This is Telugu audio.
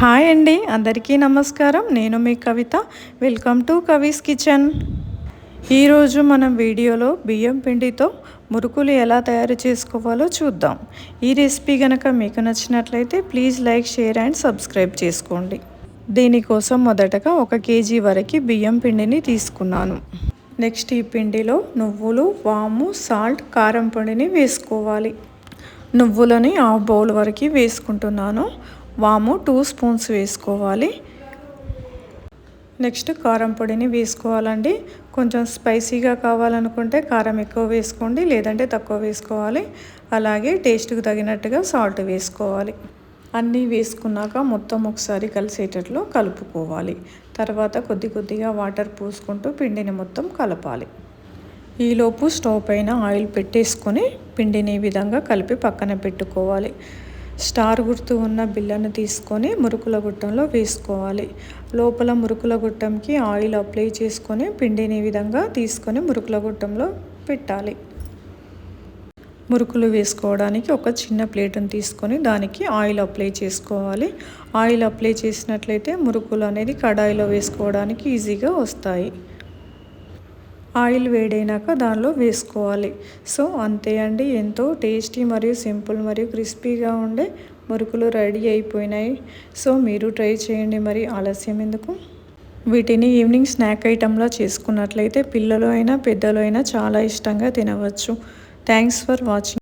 హాయ్ అండి అందరికీ నమస్కారం. నేను మీ Kavitha. Welcome to Kavi's kitchen ఈరోజు మనం వీడియోలో బియ్యం పిండితో మురుకులు ఎలా తయారు చేసుకోవాలో చూద్దాం. ఈ రెసిపీ కనుక మీకు నచ్చినట్లయితే please like share and subscribe చేసుకోండి. దీనికోసం మొదటగా ఒక కేజీ వరకు బియ్యం పిండిని తీసుకున్నాను. నెక్స్ట్ ఈ పిండిలో నువ్వులు వాము సాల్ట్ కారం పొడిని వేసుకోవాలి. నువ్వులని హాఫ్ బౌల్ వరకు వేసుకుంటున్నాను. వాము టూ స్పూన్స్ వేసుకోవాలి. నెక్స్ట్ కారం పొడిని వేసుకోవాలండి. కొంచెం స్పైసీగా కావాలనుకుంటే కారం ఎక్కువ వేసుకోండి లేదంటే తక్కువ వేసుకోవాలి. అలాగే టేస్ట్కి తగినట్టుగా సాల్ట్ వేసుకోవాలి. అన్నీ వేసుకున్నాక మొత్తం ఒకసారి కలిసేటట్లు కలుపుకోవాలి. తర్వాత కొద్ది కొద్దిగా వాటర్ పోసుకుంటూ పిండిని మొత్తం కలపాలి. ఈలోపు స్టవ్ పైన ఆయిల్ పెట్టేసుకొని పిండిని ఈ విధంగా కలిపి పక్కన పెట్టుకోవాలి. స్టార్ గుర్తు ఉన్న బిల్లను తీసుకొని మురుకుల గుట్టంలో వేసుకోవాలి. లోపల మురుకుల గుట్టంకి ఆయిల్ అప్లై చేసుకొని పిండిని విధంగా తీసుకొని మురుకుల గుట్టంలో పెట్టాలి. మురుకులు వేసుకోవడానికి ఒక చిన్న ప్లేట్ను తీసుకొని దానికి ఆయిల్ అప్లై చేసుకోవాలి. ఆయిల్ అప్లై చేసినట్లయితే మురుకులు అనేది కడాయిలో వేసుకోవడానికి ఈజీగా వస్తాయి. ఆయిల్ వేడైనాక దానిలో వేసుకోవాలి. సో అంతే అండి. ఎంతో టేస్టీ మరియు సింపుల్ మరియు క్రిస్పీగా ఉండే మురుకులు రెడీ అయిపోయినాయి. సో మీరు ట్రై చేయండి. మరి ఆలస్యం ఎందుకు? వీటిని ఈవినింగ్ స్నాక్ ఐటెంలో చేసుకున్నట్లయితే పిల్లలు అయినా పెద్దలు అయినా చాలా ఇష్టంగా తినవచ్చు. Thanks for watching.